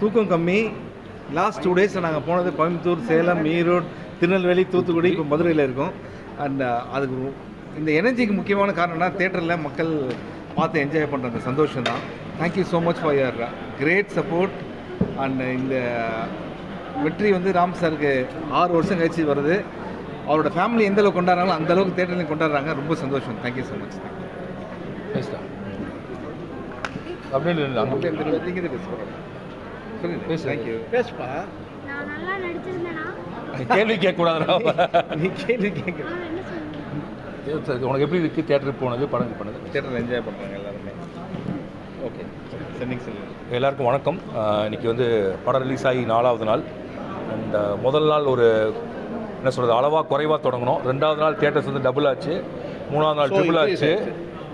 தூக்கம் கம்மி. Last two days நாங்கள் போனது கோயம்புத்தூர் சேலம் ஈரோடு திருநெல்வேலி தூத்துக்குடி இப்போ மதுரையில் இருக்கோம். அண்ட் uh, அதுக்கு இந்த எனர்ஜிக்கு முக்கியமான காரணம்னா தேட்டரில் மக்கள் பார்த்து என்ஜாய் பண்ணுற அந்த சந்தோஷம் தான். Thank you so much for your great support and இந்த வெற்றி வந்து ராம் சாருக்கு ஆறு வருஷம் கழிச்சு வருது. அவரோட ஃபேமிலி எந்த அளவுக்கு கொண்டாடுறாங்களோ அந்த அளவுக்கு தேட்டர்லையும் கொண்டாடுறாங்க. ரொம்ப சந்தோஷம். தேங்க்யூ ஸோ மச் தேங்க்யூ அப்படியே இல்லை அங்கே நீங்கள் பேசுகிறோம் சொல்லுங்கள் பேசு. தேங்க்யூ பேசுப்பா. நான் நல்லா நடிச்சிருந்தேனா? கேள்வி கேட்கக்கூடாதுடா. நீ கேள்வி கேட்க. நான் என்ன சொன்னேன் சரி, உனக்கு எப்படி இருக்கு? தியேட்டருக்கு போனது படம் பண்ணது தேட்டரில் என்ஜாய் பண்ணுறாங்க எல்லாருமே. ஓகே சென்னிங் சொல்லுங்கள் எல்லாருக்கும் வணக்கம். ஆஹ் இன்னைக்கு வந்து படம் ரிலீஸ் ஆகி நாலாவது நாள். அண்ட் முதல் நாள் ஒரு என்ன சொல்கிறது அளவாக குறைவாக தொடங்கணும். ரெண்டாவது நாள் தியேட்டர்ஸ் வந்து டபுள் ஆச்சு. மூணாவது நாள் ட்ரிபிள் ஆச்சு.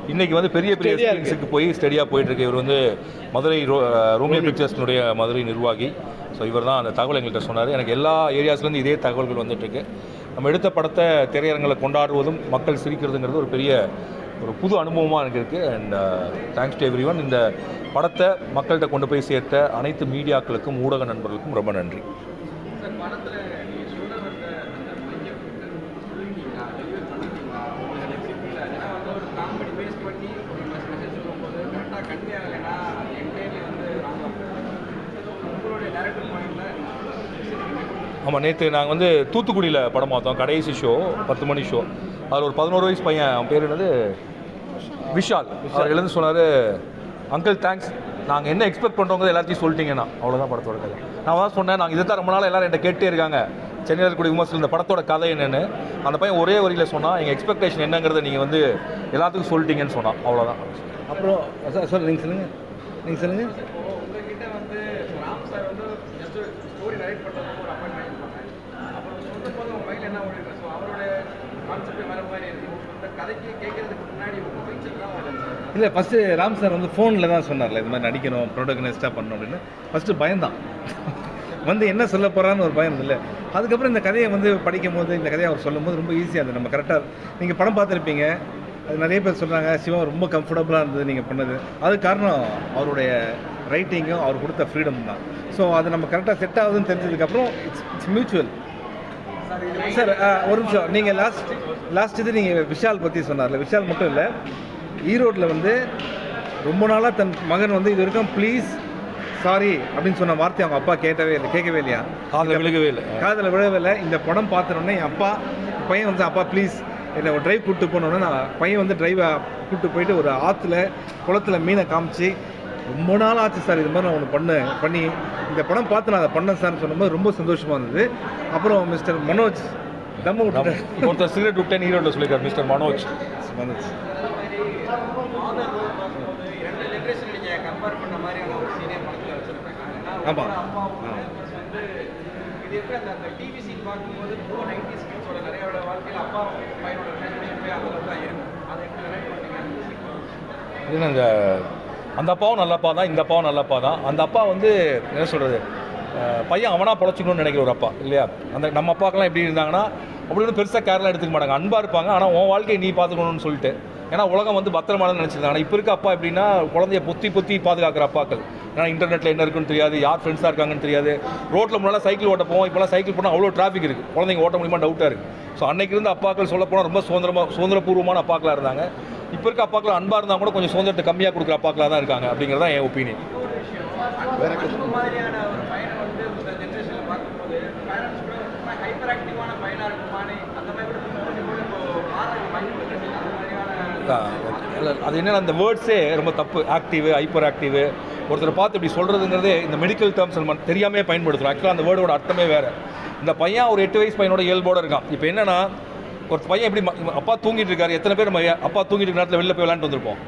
ஆச்சு. இன்னைக்கு வந்து பெரிய பெரிய. ஸ்க்ரீன்ஸுக்கு போய் ஸ்டடியாக போயிட்டு இருக்கு. இவர் வந்து மதுரை ரோ- ரோமியோ பிக்சர்ஸ்னுடைய மதுரை நிர்வாகி. ஸோ இவர் தான் அந்த தகவல் எங்கள்கிட்ட சொன்னார். எனக்கு எல்லா ஏரியாஸ்லேருந்து இதே தகவல்கள் வந்துட்டு இருக்கு. நம்ம எடுத்த படத்தை திரையரங்களை கொண்டாடுவதும் மக்கள் சிரிக்கிறதுங்கிறது ஒரு பெரிய ஒரு புது அனுபவமாக எனக்கு இருக்குது அண்ட் தேங்க்ஸ் டு எவ்ரி இந்த படத்தை மக்கள்கிட்ட கொண்டு போய் சேர்த்த அனைத்து மீடியாக்களுக்கும் ஊடக நண்பர்களுக்கும் ரொம்ப நன்றி. ஆமாம் நேற்று நாங்கள் வந்து தூத்துக்குடியில் படம் பார்த்தோம். கடைசி ஷோ பத்து மணி ஷோ அதில் ஒரு பதினோரு வயசு பையன் அவன் பேர் என்னது? விஷால். அவர் எழுந்து சொன்னார் அங்கிள் தேங்க்ஸ் நாங்கள் என்ன எக்ஸ்பெக்ட் பண்ணுறோங்கிறது எல்லாத்தையும் சொல்லிட்டீங்கன்னா. அவ்வளோதான் படத்தோட கதை. நான் தான் சொன்னேன் நாங்கள் இதை தான் ரொம்ப நாள் எல்லோரும் என்கிட்ட கேட்டே இருக்காங்க. சென்னையில் இருக்கக்கூடிய விமர்சனம் இந்த படத்தோட கதை என்னென்னு. அந்த பையன் ஒரே வரியில் சொன்னால் எங்கள் எக்ஸ்பெக்டேஷன் என்னங்கிறத நீங்கள் வந்து எல்லாத்துக்கும் சொல்லிட்டீங்கன்னு சொன்னான். அவ்வளோதான் அப்புறம் சார் சார் நீங்கள் சொல்லுங்கள் நீங்கள் சொல்லுங்கள் உங்ககிட்ட வந்து ராம் சார் வந்து ஜஸ்ட் ஸ்டோரி ரைட் பண்ணுறதுக்கு ஒரு அப்பாயின்மெண்ட் பண்ணாங்க அப்புறம் சொல்லும் போது உங்கள் மைண்டில் என்ன ஓடிருக்கு ஸோ அவரோட கான்செப்ட் வேறு மாதிரி இருக்கு இந்த கதைக்கு கேட்கறதுக்கு முன்னாடி உங்கள் மைண்ட் தான் ஓடுச்சு இல்லை ஃபஸ்ட்டு ராம் சார் வந்து ஃபோனில் தான் சொன்னார்ல இது மாதிரி நடிக்கணும் ப்ரொடக்னஸ்ட்டாக பண்ணணும் அப்படின்னு. ஃபஸ்ட்டு பயந்தான் வந்து என்ன சொல்ல போகிறான்னு ஒரு பயம் இல்லை. அதுக்கப்புறம் இந்த கதையை வந்து படிக்கும் போது இந்த கதையை அவர் சொல்லும் போது ரொம்ப ஈஸியாக இருந்தது. நம்ம கரெக்டாக நீங்கள் படம் பார்த்துருப்பீங்க. அது நிறைய பேர் சொல்கிறாங்க சிவா ரொம்ப கம்ஃபர்டபுளாக இருந்தது நீங்கள் பண்ணது. அது காரணம் அவருடைய ரைட்டிங்கும் அவர் கொடுத்த ஃப்ரீடம் தான். ஸோ அது நம்ம கரெக்டாக செட் ஆகுதுன்னு தெரிஞ்சதுக்கப்புறம் இட்ஸ் இட்ஸ் மியூச்சுவல் சார் ஒரு நிமிஷம். நீங்கள் லாஸ்ட் லாஸ்ட் இது நீங்கள் விஷால் பற்றி சொன்னார்ல. விஷால் மட்டும் இல்லை. ஈரோட்டில் வந்து ரொம்ப நாளாக தன் மகன் வந்து இது வரைக்கும் ப்ளீஸ் சாரி அப்படின்னு சொன்ன வார்த்தை அவங்க அப்பா கேட்டவே இல்லை கேட்கவே இல்லையா? காதில் விழுகவே இல்லை. காதில் விழவே இல்லை. இந்த படம் பார்த்தோன்னே என் அப்பா பையன் வந்து அப்பா ப்ளீஸ் என்னை ஒரு டிரைவ் கூப்பிட்டு போனோன்னே நான் பையன் வந்து டிரைவை கூப்பிட்டு போயிட்டு ஒரு ஆற்றுல குளத்துல மீனை காமிச்சு ரொம்ப நாள் ஆச்சு சார் இது மாதிரி நான் ஒன்று பண்ணேன் பண்ணி இந்த படம் பார்த்து நான் அதை பண்ணேன் சார்னு சொன்னபோது ரொம்ப சந்தோஷமாக இருந்தது. அப்புறம் மிஸ்டர் மனோஜ் தம்ம விட்டுட்டார். ஒருத்தர் சிகரெட் விட்டேன் ஈரோட்டில் சொல்லியிருக்காரு மிஸ்டர் மனோஜ். மனோஜ். ரெண்டு ஜென்ரேஷன் நீங்கள் அந்த தான் அந்த அப்பாவும் நல்ல அப்பா தான் இந்த அப்பாவும் நல்ல அப்பா தான். அந்த அப்பா வந்து என்ன சொல்கிறது பையன் அவனாக பொழைச்சிக்கணும்னு நினைக்கிற ஒரு அப்பா இல்லையா? அந்த நம்ம அப்பாக்கெல்லாம் எப்படி இருந்தாங்கன்னா அப்படி பெருசாக கேர்லாம் எடுத்துக்க மாட்டாங்க. அன்பாக இருப்பாங்க. ஆனால் உன் வாழ்க்கையை நீ பார்த்துக்கணும்னு சொல்லிட்டு. ஏன்னா உலகம் வந்து பத்திரமானு நினச்சிருந்தாங்க ஆனால் இப்போ இருக்க அப்பா எப்படின்னா குழந்தைய பொத்தி பொத்தி பாதுகாக்கிற அப்பாக்கள். ஏன்னா இன்டர்நெட்டில் என்ன இருக்குன்னு தெரியாது யார் ஃப்ரெண்ட்ஸாக இருக்காங்கன்னு தெரியாது. ரோட்டில் முன்னால் சைக்கிள் ஓட்ட போவோம். இப்போலாம் சைக்கிள் போனால் அவ்வளோ டிராஃபிக் இருக்குது குழந்தைங்க ஓட்ட முடியுமா டவுட்டாக இருக்குது ஸோ அன்னைக்கு இருந்த அப்பாக்கள் சொல்லப்போனால் ரொம்ப சுதந்திரமாக சுதந்திரபூர்வமான அப்பாக்களாக இருந்தாங்க. இப்போ இருக்க அப்பாக்கள் அன்பாக இருந்தால் கூட கொஞ்சம் சுதந்திரத்தை கம்மியாக கொடுக்குற அப்பாக்களாக தான் இருக்காங்க அப்படிங்கிறது தான் என் ஒப்பீனியன் அது என்னென்ன அந்த வேர்ட்ஸே ரொம்ப தப்பு. ஆக்டிவ் ஹைப்பர் ஆக்டிவ் ஒருத்தரை பார்த்து இப்படி சொல்கிறதுங்கிறதே இந்த மெடிக்கல் டேர்ம்ஸ் நம்ம தெரியாமே பயன்படுத்துகிறோம் ஆக்சுவலாக அந்த வேர்டோட அர்த்தமே வேறு. இந்த பையன் ஒரு எட்டு வயசு பையனோட இயல்போட இருக்கான். இப்போ என்னன்னா ஒரு பையன் எப்படி ம- அப்பா தூங்கிட்டு இருக்காரு எத்தனை பேர் நம்ம அப்பா தூங்கிட்டு இருக்க நேரத்தில் வெளில போய் விளாண்டு வந்திருப்போம்.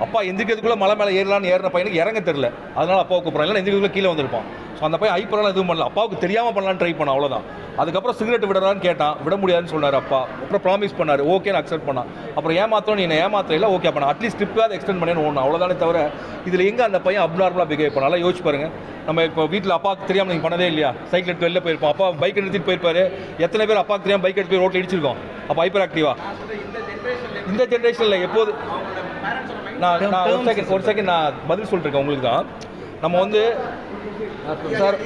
அப்பா எந்திரிக்கிறதுக்குள்ள மலை மேலே ஏறலாம்னு ஏறின பையனுக்கு இறங்க தெரியல. அதனால அப்பாவுக்கு கூப்பிட்றாங்க இல்லைன்னா எந்திரிக்கிறதுக்குள்ள கீழே வந்திருப்பான். ஸோ அந்த பையன் ஐப்பரெல்லாம் எதுவும் பண்ணல. அப்பாவுக்கு தெரியாமல் பண்ணலான்னு ட்ரை பண்ணான். அவ்வளோதான் அதுக்கப்புறம் சிகரெட் விடறான்னு கேட்டான். விட முடியாதுன்னு சொன்னார் அப்பா. அப்புறம் ப்ராமிஸ் பண்ணார். ஓகேன்னு அக்செப்ட் பண்ணான். அப்புறம் ஏமாத்தோம் நீ என்ன ஏமாத்த ஓகே பண்ண அட்லீஸ்ட் ஸ்ட்ரிப்பாக எக்ஸ்டெண்ட் பண்ணேன்னு ஒன்று அவ்வளோதானே தவிர இதில் எங்கே அந்த பையன் அப்நார்மலாக பிஹேவ் பண்ண நல்லா யோசிச்சு பாருங்க. நம்ம இப்போ வீட்டில் அப்பாவுக்கு தெரியாமல் நீங்கள் பண்ணதே இல்லையா? சைக்கிள் எடுத்து வெளில போயிருப்போம். அப்பா பைக் எடுத்துகிட்டு போயிருப்பாரு. எத்தனை பேர் அப்பாவுக்கு தெரியாமல் பைக் எடுத்து போய் ரோட்டில் இடிச்சிருக்கோம்? அப்போ ஹைப்பர் ஆக்டிவா இந்த ஜென்ரேஷனில் எப்போது? நான் நான் ஒரு செகண்ட் ஒரு செகண்ட் நான் பதில் சொல்லிருக்கேன் உங்களுக்கு தான். நம்ம வந்து சார்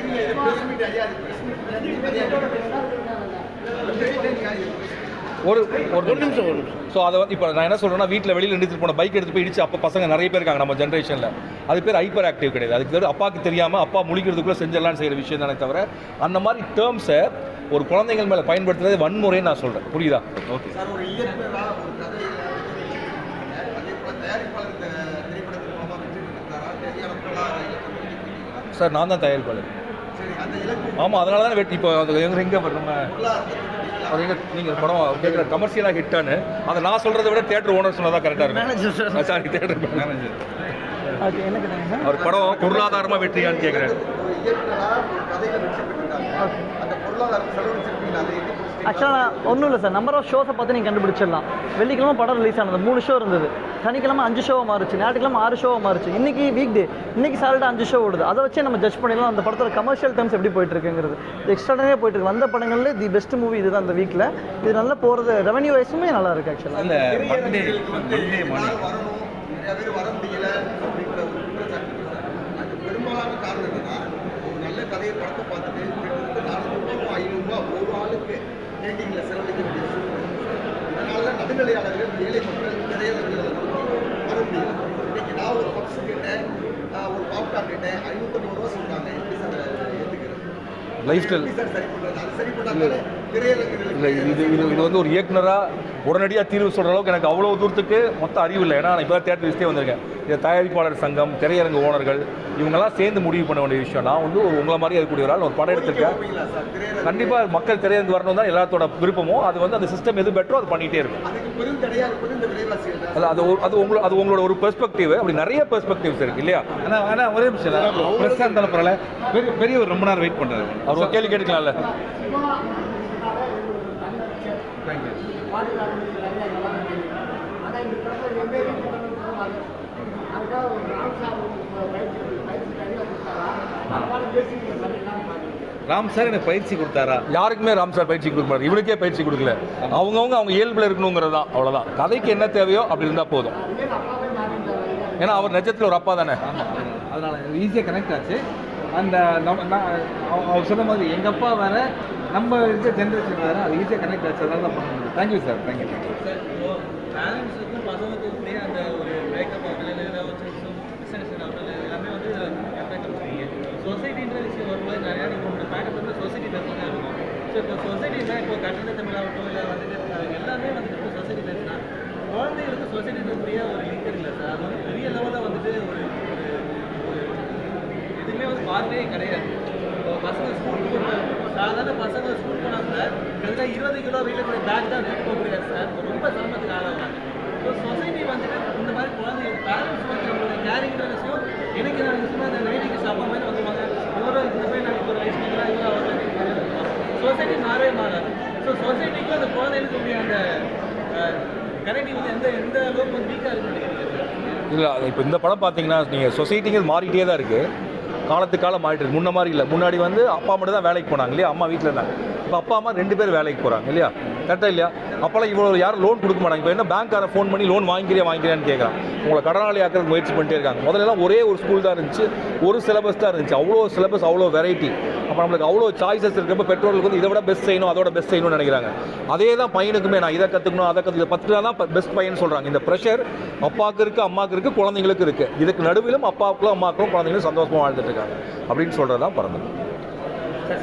ஒரு ஒரு நிமிஷம். ஒரு நிமிஷம் ஸோ அதை வந்து இப்போ நான் என்ன சொல்கிறேன்னா வீட்டில் வெளியில் எடுத்துட்டு போன பைக் எடுத்து போய் இடிச்சு அப்போ பசங்க நிறைய பேர் இருக்காங்க நம்ம ஜென்ரேஷனில் அது பேர் ஹைப்பர் ஆக்டிவ் கிடையாது. அதுக்கு பேர் அப்பாவுக்கு தெரியாமல் அப்பா முழிக்கிறதுக்குள்ளே செஞ்சிடலாம்னு செய்கிற விஷயம் தானே தவிர அந்த மாதிரி டேர்ம்ஸை ஒரு குழந்தைகள் மேலே பயன்படுத்துறது வன்முறைன்னு நான் சொல்கிறேன் புரியுதா? ஓகே சார் ஒரு இயக்குனரா ஒரு கதையை அதே போல தயாரிப்பாளர் இந்த திரைப்படத்தின் மூலமா வெற்றி பெற்றிருக்காரா தயாரிப்பாளரா இலக்கு சார் நான் தான் தயாரிப்பாளர் ஆமாம் அதனால தான் வெட்டி இப்போ அது எங்க எங்கே நம்ம அது எங்க நீங்கள் படம் கேட்குற கமர்ஷியலாக ஹிட்டானு அதை நான் சொல்கிறத விட தேட்டர் ஓனர் சொன்னதா கரெக்டாக இருக்கும். சாரி. தேட்டர் மேனேஜர் அவர் படம் பொருளாதாரமாக வெற்றியான்னு கேட்குறேன் அந்த? ஆக்சுவலாக ஒன்றும் இல்லை சார் நம்பர் ஆஃப் ஷோஸை பார்த்து நீங்கள் கண்டுபிடிச்சிடலாம். வெள்ளிக்கிழமை படம் ரிலீஸ் ஆனது மூணு ஷோ இருந்தது. சனிக்கிழமை அஞ்சு ஷோவாக மாறுச்சு. ஞாயிற்றுக்கிழமை ஆறு ஷோவாக மாறுச்சு. இன்னைக்கு வீக் டே இன்னைக்கு சாட்டர்டே அஞ்சு ஷோ ஓடுது. அதை வச்சே நம்ம ஜட்ஜ் பண்ணிடலாம். அந்த படத்தோட கமர்ஷியல் டேர்ம்ஸ் எப்படி போயிட்டு இருக்குங்கிறது எக்ஸ்ட்ராடனே போயிட்டு இருக்கு வந்த படங்கள்ல தி பெஸ்ட் மூவி இதுதான் இந்த வீக்கில் இது நல்லா போகிறது ரெவன்யூ வைஸுமே நல்லா இருக்கு ஆக்சுவலாக அந்த நிறைய பேர் வர முடியல அப்படிங்கிற ஒரு குற்றச்சாட்டு இருக்கு சார் அது பெரும்பாலான காரணம் என்னன்னா ஒரு நல்ல கதையை படத்தை பார்த்துட்டு கிட்டத்தட்ட நானூறுரூவா ஐநூறுரூவா ஒரு ஆளுக்கு டேட்டிங்ல செலவழிக்க வேண்டிய சூழ்நிலை இதனால நடுநிலையாளர்கள் ஏழை மக்கள் நோக்கி வர முடியல. இன்னைக்கு நான் ஒரு பப்ஸ் கேட்டேன். ஒரு பாப்கார்ன் கேட்டேன். ஐநூற்றம்பது ரூபா சொல்றாங்க. எப்படி சார் ஏற்றுக்கிறது லைஃப் ஸ்டைல் சார் சரி பண்றது? அது சரி பண்ணாலே இல்லை இது இது இது வந்து ஒரு இயக்குனராக உடனடியாக தீர்வு சொல்கிற அளவுக்கு எனக்கு அவ்வளோ தூரத்துக்கு மொத்த அறிவு இல்லை. ஏன்னா நான் இப்போ தான் தேட்டர் லிஸ்ட்டே வந்திருக்கேன். இது தயாரிப்பாளர் சங்கம் திரையரங்கு ஓனர்கள் இவங்கெல்லாம் சேர்ந்து முடிவு பண்ண வேண்டிய விஷயம். நான் வந்து ஒரு உங்களை மாதிரி இருக்கக்கூடிய ஒரு ஆள் ஒரு படம் எடுத்திருக்கேன். கண்டிப்பாக மக்கள் திரையரங்கு வரணும் தான் எல்லாத்தோட விருப்பமோ அது வந்து அந்த சிஸ்டம் எது பெட்டரோ அது பண்ணிகிட்டே இருக்கும். இந்த அது அது அது உங்களோட அது உங்களோட ஒரு பெர்ஸ்பெக்டிவ் அப்படி நிறைய பெர்ஸ்பெக்டிவ்ஸ் இருக்கு இல்லையா? ஆனால் ஆனால் ஒரே நிமிஷம் ப்ரெஸ்ஸாக இருந்தாலும் பரவாயில்ல. பெரிய பெரிய ஒரு ரொம்ப நேரம் வெயிட் பண்ணுறாரு அவர் கேள்வி கேட்டுக்கலாம்ல. ராம் சார் எனக்கு பயிற்சி கொடுத்தாரா? யாருக்குமே ராம் சார் பயிற்சி கொடுக்க மாட்டார். இவனுக்கே பயிற்சி கொடுக்கல. அவங்கவுங்க அவங்க இயல்பில் இருக்கணுங்கிறது தான் அவ்வளோதான் கதைக்கு என்ன தேவையோ அப்படி இருந்தால் போதும். ஏன்னா அவர் நிஜத்தில் ஒரு அப்பா தானே. அதனால் ஈஸியாக கனெக்ட் ஆச்சு. அந்த நம்ம நான் அவ- அவர் சொன்ன மாதிரி எங்கள் அப்பா வேற நம்ம இருக்க ஜென்ரேஷன் வேற அது ஈஸியாக கனெக்ட் ஆச்சு. அதனால தான் பண்ண முடியும் தேங்க்யூ சார் தேங்க்யூ பேரண்ட்ஸுக்கும் பசங்களுக்கும் அந்த ஒரு பிரேக்கப் ஆகல இல்லை ஏதாவது ஒரு டிஸ்டன்ஷன் ஆகல எல்லாமே வந்து எஃபெக்ட் பண்ணுறீங்க சொசைட்டின்ற விஷயம் வரும்போது நிறையா நீங்கள் உங்களோட பேக்கப் வந்து சொசைட்டி பேசுறது தான் இருக்கும். ஸோ இப்போ சொசைட்டினா இப்போ கட்டண தமிழாகட்டும் இல்லை வந்துட்டு எல்லாமே வந்துட்டு இப்போ சொசைட்டி பேசுனா குழந்தைகளுக்கு சொசைட்டிக்குரிய ஒரு லிங்க் இல்லை சார் அது வந்து பெரிய லெவலில் வந்துட்டு ஒரு எதுவுமே வந்து பார்த்தே கிடையாது. இப்போ பசங்க ஸ்கூல் சாதாரண பசங்க ஸ்கூல் போனாங்க சார் கிட்டத்தட்ட இருபது கிலோ வெயில கூட பேக் தான் எடுத்து போக முடியாது சார் ரொம்ப சிரமத்துக்கு ஆளாகிறாங்க ஸோ சொசைட்டி வந்துட்டு இந்த மாதிரி குழந்தைங்க பேரண்ட்ஸ் வந்து நம்மளோட கேரிங்கிற விஷயம் எனக்கு நான் விஷயமா இந்த நைட்டுக்கு சாப்பா மாதிரி வந்துருவாங்க. இவரும் இந்த மாதிரி நாளைக்கு ஒரு வயசு நிற்கிறா இவரும் அவர் சொசைட்டி மாறவே மாறாது. ஸோ சொசைட்டிக்கும் அந்த குழந்தைகளுக்கு உடைய அந்த கனெக்டிவ் வந்து எந்த எந்த அளவுக்கு வந்து வீக்காக இருக்கு இல்லை இப்போ இந்த படம் பார்த்தீங்கன்னா நீங்கள் சொசைட்டிங்கிறது மாறிக்கிட்டே தான் இருக்குது காலத்துக்கு காலம் மாறிட்டு இருக்கு. முன்ன மாதிரி இல்லை. முன்னாடி வந்து அப்பா மட்டும் தான் வேலைக்கு போனாங்க இல்லையா? அம்மா வீட்டில் இருந்தாங்க. இப்போ அப்பா அம்மா ரெண்டு பேர் வேலைக்கு போகிறாங்க இல்லையா? கரெக்டாக இல்லையா? அப்போல்லாம் இவ்வளோ யாரும் லோன் கொடுக்க மாட்டாங்க. இப்போ என்ன பேங்க்கார ஃபோன் பண்ணி லோன் வாங்கிக்கிறியா வாங்கிக்கிறேன்னு கேட்குறான் உங்களை கடனாளி ஆக்கிறதுக்கு முயற்சி பண்ணிட்டே இருக்காங்க. முதல்லலாம் ஒரே ஒரு ஸ்கூல் தான் இருந்துச்சு. ஒரு சிலபஸ் தான் இருந்துச்சு. அவ்வளோ சிலபஸ் அவ்வளோ வெரைட்டி அப்போ நம்மளுக்கு அவ்வளோ சாய்ஸஸ் இருக்கிறப்ப பெற்றோர்களுக்கு வந்து இதை விட பெஸ்ட் செய்யணும் அதோட பெஸ்ட் செய்யணும்னு நினைக்கிறாங்க. அதே தான் பையனுக்குமே நான் இதை கற்றுக்கணும் அதை கற்று இதை பத்து தான் பெஸ்ட் பையன் சொல்கிறாங்க இந்த ப்ரெஷர் அப்பாவுக்கு இருக்குது அம்மாவுக்கு இருக்குது குழந்தைங்களுக்கு இருக்குது இதுக்கு நடுவிலும் அப்பாவுக்கும் அம்மாவுக்கும் குழந்தைங்களும் சந்தோஷமாக வாழ்ந்துட்டு இருக்காங்க. அப்படின்னு சொல்கிறது தான் பிறந்தது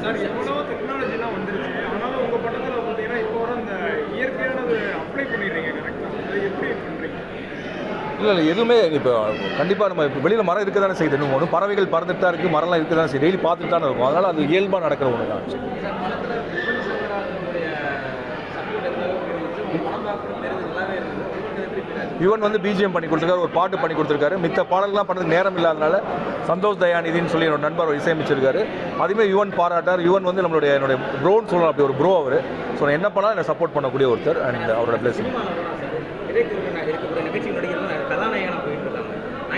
சார் எவ்வளோ டெக்னாலஜிலாம் வந்துருச்சு ஆனாலும் உங்கள் படத்தில் பார்த்தீங்கன்னா இப்போ வர அந்த இயற்கையானது அப்ளை பண்ணிடுறீங்க கரெக்டாக அது எப்படி பண்ணுறீங்க இல்லை இல்லை எதுவுமே இப்போ கண்டிப்பாக நம்ம இப்போ வெளியில் மரம் இருக்க தானே செய்யுது. இன்னும் ஒன்று பறவைகள் பறந்துட்டு தான் இருக்குது மரம்லாம் இருக்க தான் செய்யுது. டெய்லி பார்த்துட்டு தானே இருக்கும். அதனால் அது இயல்பாக நடக்கிற ஒன்று தான். யுவன் வந்து பிஜிஎம் பண்ணி கொடுத்துருக்காரு ஒரு பாட்டு பண்ணி கொடுத்துருக்காரு. மித்த பாடல்கள்லாம் பண்ணுறதுக்கு நேரம் இல்லாதனால சந்தோஷ் தயாநிதின்னு சொல்லி என்னோட நண்பர் இசையமைச்சிருக்காரு. அதுவுமே யுவன் பாராட்டார். யுவன் வந்து நம்மளுடைய என்னுடைய ப்ரோன்னு சொல்லலாம். அப்படி ஒரு ப்ரோ அவர். ஸோ என்ன பண்ணாலும் என்னை சப்போர்ட் பண்ணக்கூடிய ஒருத்தர். அண்ட் அவரோட பிளேசிங் இடைத்தரகர் இருக்கக்கூடிய நகைச்சுவை நடிகர்கள் கதாநாயகனாக போயிட்டு இருக்காங்க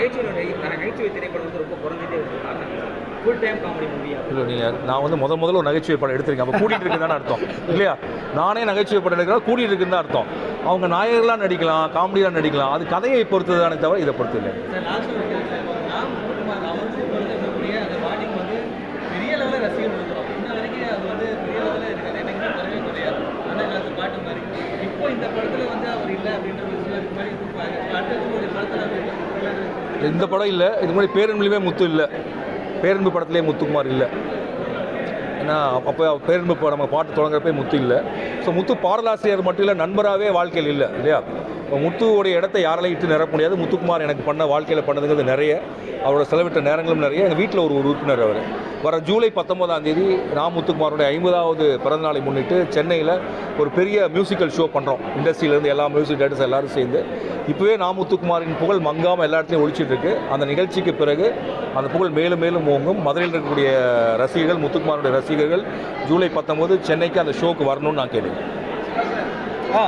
நகைச்சுவை நடிகை நகைச்சுவை திரைப்படம் வந்து ரொம்ப குறைஞ்சிட்டே இருக்கு. ஃபுல் டைம் காமெடி மூவியா இல்லை நீங்கள் நான் வந்து முத முதல்ல ஒரு நகைச்சுவை படம் எடுத்திருக்கேன். அப்போ கூட்டிகிட்டு இருக்குன்னு தானே அர்த்தம். இல்லையா? நானே நகைச்சுவை படம் எடுக்கிறேன் கூட்டிகிட்டு இருக்குன்னு தான் அர்த்தம். அவங்க நாயகர்களாக நடிக்கலாம் காமெடியாக நடிக்கலாம். அது கதையை பொறுத்து தானே தவிர இதை பொறுத்து இல்லை சார் லாஸ்ட் ஒரு கேள்வி சார் ராம் முத்துக்குமார் அவருக்கு பொறுத்த இருக்கக்கூடிய அந்த பாட்டிங் வந்து பெரிய லெவலில் ரசிகர் கொடுக்குறோம் இன்ன வரைக்கும் அது வந்து பெரிய லெவலில் இருக்குது எனக்கு குறையவே குறையாது ஆனால் காலத்து பாட்டு மாதிரி இப்போ இந்த படத்தில் வந்து அவர் இல்லை அப்படின்ற ஒரு சில மாதிரி அடுத்தது ஒரு படத்தில் அவர் இந்த படம் இல்லை. இது மாதிரி பேரன்புலையுமே முத்து இல்லை. பேரன்பு படத்துலேயே முத்துக்குமார் இல்லை. ஏன்னா அப்போ பேரன்பு படம் நம்ம பாட்டு தொடங்குறப்பே முத்து இல்லை. ஸோ முத்து பாடலாசிரியர் மட்டும் இல்லை நண்பராகவே வாழ்க்கையில் இல்லை இல்லையா? இப்போ முத்துவோடைய இடத்த யாராலையும் இட்டு நிரப்ப முடியாது. முத்துக்குமார் எனக்கு பண்ண வாழ்க்கையில் பண்ணதுங்கிறது நிறைய. அவரோட செலவிட்ட நேரங்களும் நிறைய. எங்கள் வீட்டில் ஒரு உறுப்பினர் அவர். வர ஜூலை பத்தொன்பதாம் தேதி நான் முத்துக்குமாரோட ஐம்பதாவது பிறந்தநாளை முன்னிட்டு சென்னையில் ஒரு பெரிய மியூசிக்கல் ஷோ பண்ணுறோம் இண்டஸ்ட்ரியிலேருந்து எல்லா மியூசிக் டேரக்டர்ஸ் எல்லாரும் சேர்ந்து. இப்போவே நான் முத்துக்குமாரின் புகழ் மங்காமல் எல்லா இடத்துலையும் ஒழிச்சிட்டு இருக்கு. அந்த நிகழ்ச்சிக்கு பிறகு அந்த புகழ் மேலும் மேலும் ஓங்கும். மதுரையில் இருக்கக்கூடிய ரசிகர்கள் முத்துக்குமாரோடைய ரசிகர்கள் ஜூலை பத்தொம்போது சென்னைக்கு அந்த ஷோக்கு வரணும்னு நான் கேட்டேன் ஆ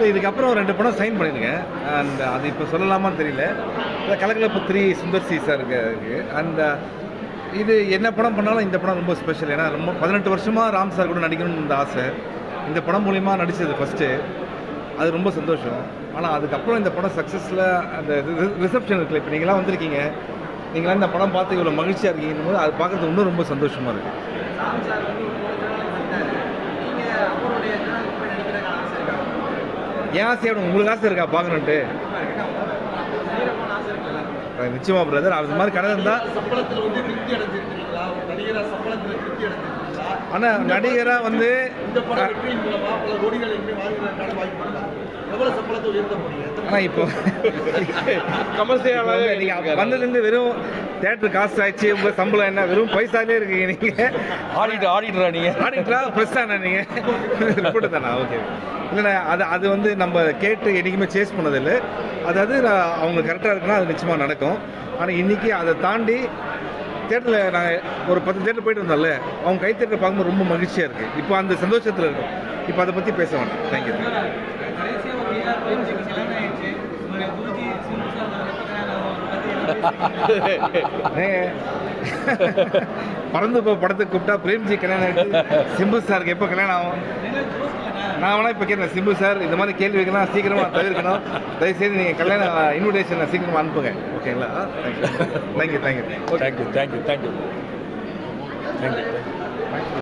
இல்லை இதுக்கப்புறம் ரெண்டு படம் சைன் பண்ணியிருக்கேன். அண்ட் uh, அது இப்போ சொல்லலாமான்னு தெரியல. இந்த Kalakalappu three Sundar C sir இருக்கு அண்ட் uh, இது என்ன படம் பண்ணாலும் இந்த படம் ரொம்ப ஸ்பெஷல் ஏன்னா ரொம்ப பதினெட்டு வருஷமாக ராம் சார் கூட நடிக்கணும்னு இந்த ஆசை. இந்த படம் மூலிமா நடித்தது ஃபஸ்ட்டு அது ரொம்ப சந்தோஷம். ஆனால் அதுக்கப்புறம் இந்த படம் சக்ஸஸில் அந்த ரிசப்ஷன் இருக்குல்ல இப்போ நீங்களாம் வந்திருக்கீங்க. நீங்களாம் இந்த படம் பார்த்து இவ்வளோ மகிழ்ச்சியாக இருக்கீங்கன்னு போது அது பார்க்குறது இன்னும் ரொம்ப சந்தோஷமாக இருக்குது ராம் சார் வந்து இப்போ வந்தாரு நீங்க அவருடைய சேனலுக்கு போய் நடிக்கிறதுக்கான ஆசை இருக்கா ஏன் ஆசையோட உங்களுக்கு ஆசை இருக்கா? பார்க்கணுன்ட்டு ஆசை நிச்சயமா பிரதர் அது மாதிரி கடன் இருந்தால் ஆனால் நடிகராக வந்து ஆனால் இப்போ கமர்ஷியலாக நீங்கள் வந்ததுலேருந்து வெறும் தேட்டர் காசு ஆயிடுச்சு உங்கள் சம்பளம் என்ன? வெறும் பைசாலே இருக்கீங்க நீங்கள் ஆடிட்டு ஆடிட்டுறா நீங்கள் ப்ரெஸ் தானே நீங்கள் ரிப்போர்ட் தானே? ஓகே இல்லைண்ணா அது அது வந்து நம்ம கேட்டு என்றைக்குமே சேஸ் பண்ணதில்லை. அதாவது நான் அவங்க கரெக்டாக இருக்குன்னா அது நிச்சயமாக நடக்கும். ஆனால் இன்றைக்கி அதை தாண்டி தேட்டரில் நாங்கள் ஒரு பத்து தேட்டர் போயிட்டு வந்தோம்ல அவங்க கை தேட்டரை பார்க்கும்போது ரொம்ப மகிழ்ச்சியாக இருக்குது இப்போ அந்த சந்தோஷத்தில் இருக்கும். இப்போ அதை பற்றி பேச வேண்டாம் தேங்க்யூ பறந்து போ படத்துக்கு கூப்பிட்டா பிரேம்ஜி கல்யாணம் ஆகிட்டு சிம்பு சாருக்கு எப்போ கல்யாணம் ஆகும்? நான் வேணா இப்போ கேட்குறேன் சிம்பு சார் இந்த மாதிரி கேள்விகள்லாம் சீக்கிரமாக தவிர்க்கணும். தயவுசெய்து நீங்கள் கல்யாண இன்விடேஷனை சீக்கிரமாக அனுப்புங்க. ஓகேங்களா thank you thank you thank you thank you thank you thank you thank you